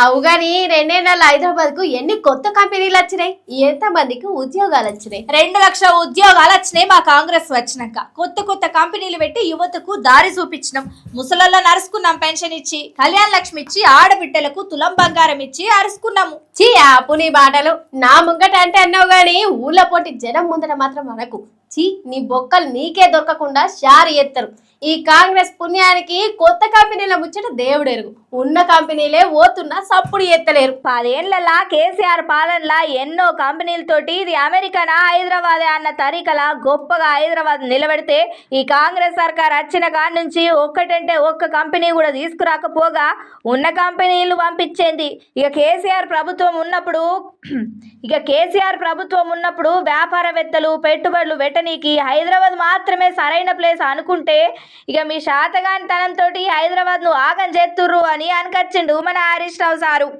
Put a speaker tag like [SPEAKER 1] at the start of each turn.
[SPEAKER 1] అవు గాని రెండేళ్ళ హైదరాబాద్కు ఎన్ని కొత్త కంపెనీలు వచ్చినాయి? ఎంత మందికి ఉద్యోగాలు వచ్చినాయి?
[SPEAKER 2] రెండు లక్షల ఉద్యోగాలు వచ్చినాయి మా కాంగ్రెస్ వచ్చినాక. కొత్త కొత్త కంపెనీలు పెట్టి యువతకు దారి చూపించినాం. ముసలల్లో నరుసుకున్నాం పెన్షన్ ఇచ్చి కళ్యాణ లక్ష్మి ఇచ్చి ఆడబిడ్డలకు తులం బంగారం ఇచ్చి అరుసుకున్నాము.
[SPEAKER 1] చీ ఆపు నీ మాటలు. నా ముంగట అంటే అన్నావు గాని ఊళ్ళో పోటీ జనం ముందట మాత్రం అనకు. చీ నీ బొక్కలు నీకే దొరకకుండా షారు ఎత్తరు. ఈ కాంగ్రెస్ పుణ్యానికి కొత్త కంపెనీల ముచ్చట దేవుడెరుగు. ఉన్న కంపెనీలే పోతున్నా సప్పుడు ఎత్తలేరు.
[SPEAKER 2] పదేళ్ళలా కేసీఆర్ పాలనలా ఎన్నో కంపెనీలతోటి ఇది అమెరికానా హైదరాబాదే అన్న తరీకలా గొప్పగా హైదరాబాద్ నిలబెడితే ఈ కాంగ్రెస్ సర్కార్ వచ్చిన కాడ నుంచి ఒక్కటంటే ఒక్క కంపెనీ కూడా తీసుకురాకపోగా ఉన్న కంపెనీలు పంపించేంది. ఇక కేసీఆర్ ప్రభుత్వం ఉన్నప్పుడు ఇక కేసీఆర్ ప్రభుత్వం ఉన్నప్పుడు వ్యాపారవేత్తలు పెట్టుబడులు పెట్టనీకి హైదరాబాద్ మాత్రమే సరైన ప్లేస్ అనుకుంటే ఇక మీ శాతగాని తనంతో హైదరాబాద్ను ఆగం చేస్తుర్రు అని అనకచ్చిండు మన హరీష్ రావు సారు.